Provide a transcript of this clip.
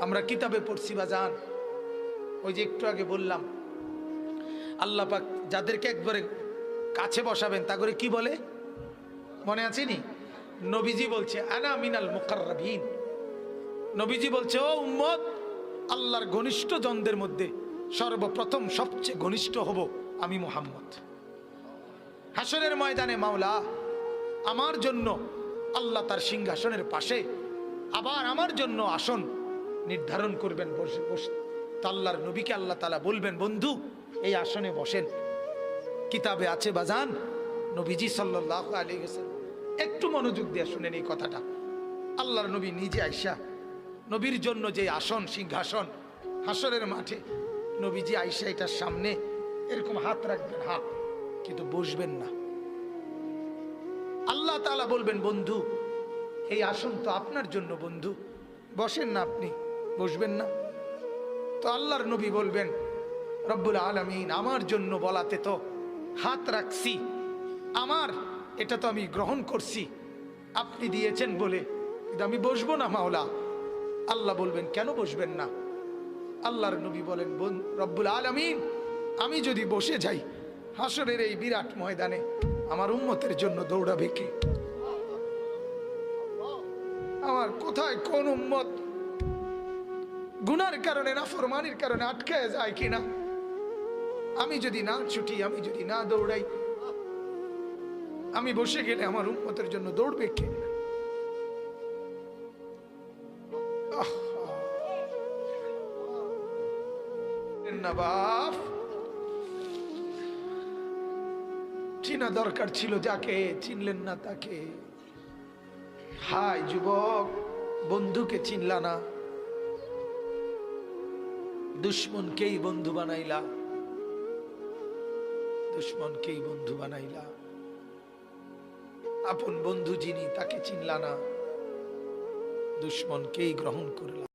আমরা কিতাবে পড়ছি বা জান। ওই যে একটু আগে বললাম, আল্লাহ পাক যাদেরকে একবারে কাছে বসাবেন, তা করে কি বলে? মনে আছে নি? নবীজি বলছে, আনা মিনাল মুকাররাবিন। নবীজি বলছে, ও উম্মত, আল্লাহর ঘনিষ্ঠ জনদের মধ্যে সর্বপ্রথম সবচেয়ে ঘনিষ্ঠ হব আমি মোহাম্মদ। হাসনের ময়দানে মাওলা, আমার জন্য আল্লাহ তার সিংহাসনের পাশে আবার আমার জন্য আসন নির্ধারণ করবেন, বসে বসে। তো আল্লাহর নবীকে আল্লাহ তালা বলবেন, বন্ধু, এই আসনে বসেন। কিতাবে আছে বাজান নবীজি সাল্লাহ আলী গেছেন একটু মনোযোগ দিয়ে শুনেন এই কথাটা। আল্লাহর নবী নিজে আইসা নবীর জন্য যে আসন, সিংহাসন, হাসরের মাঠে, নবীজি আইসা এটার সামনে, এরকম হাত রাখবেন, হাত, কিন্তু বসবেন না। আল্লাহ তাআলা বলবেন, বন্ধু এই আসন তো আপনার জন্য, বন্ধু। বসেন না আপনি, বসবেন না। তো আল্লাহর নবী বলবেন, রব্বুল আলমিন, আমার জন্য বলাতে তো হাত রাখছি। আমার, এটা তো আমি গ্রহণ করছি। আপনি দিয়েছেন বলে কিন্তু আমি বসবো না, মাওলা। আল্লাহ বলবেন, কেন বসবেন না? আল্লাহর নবী বলেন রব্বুল আলমিন, আমি যদি বসে যাই হাসরের এই বিরাট ময়দানে আমার উন্মতের জন্য দৌড়াবে কে? আমার কোথায় কোন উম্মত? গুনার কারণে না ফরমানির কারণে আটকায় যায় কিনা? আমি যদি না ছুটি, আমি যদি না দৌড়াই, আমি বসে গেলে আমার উম্মতের জন্য দৌড়বে কে? চিনা দরকার ছিল যাকে, চিনলেন না তাকে। হাই যুবক, বন্ধুকে চিনলা না। দুশ্মনকেই বন্ধু বানাইলা। দুশ্মনকেই বন্ধু বানাইলা। আপন বন্ধু যিনি, তাকে চিনলা না। দুশ্মনকেই গ্রহণ করলা।